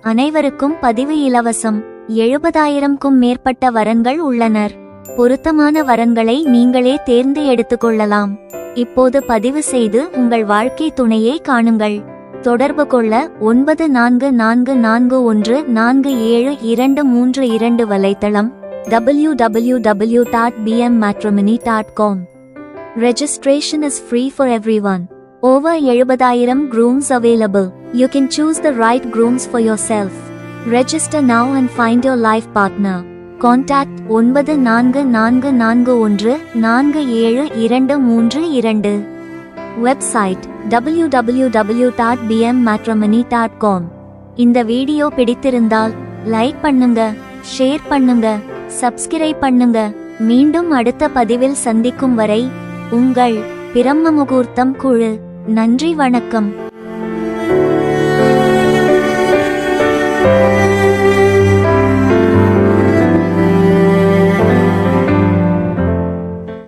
அனைவருக்கும் பதிவு இலவசம். எழுபதாயிரம்க்கும் மேற்பட்ட வரன்கள் உள்ளனர். பொருத்தமான வரன்களை நீங்களே தேர்ந்து எடுத்துக்கொள்ளலாம் இப்போது பதிவு செய்து உங்கள் வாழ்க்கை துணையை காணுங்கள். தொடர்பு கொள்ள ஒன்பது நான்கு நான்கு நான்கு ஒன்று நான்கு ஏழு இரண்டு மூன்று இரண்டு வலைத்தளம் W W W dot BM matrimony dot com registration is free for everyone over எழுபதாயிரம் grooms available you can choose the right grooms for yourself register now and find your life partner contact ஒன்பது நான்கு நான்கு நான்கு ஒன்று நான்கு ஏழு இரண்டு மூன்று இரண்டு website W W W dot BM dot com இந்த வீடியோ பிடித்திருந்தால் லைக் பண்ணுங்க ஷேர் பண்ணுங்க சப்ஸ்கிரைப் பண்ணுங்க. மீண்டும் அடுத்த பதிவில் சந்திக்கும் வரை உங்கள் பிரம்ம முகூர்த்தம் குழு. நன்றி வணக்கம்.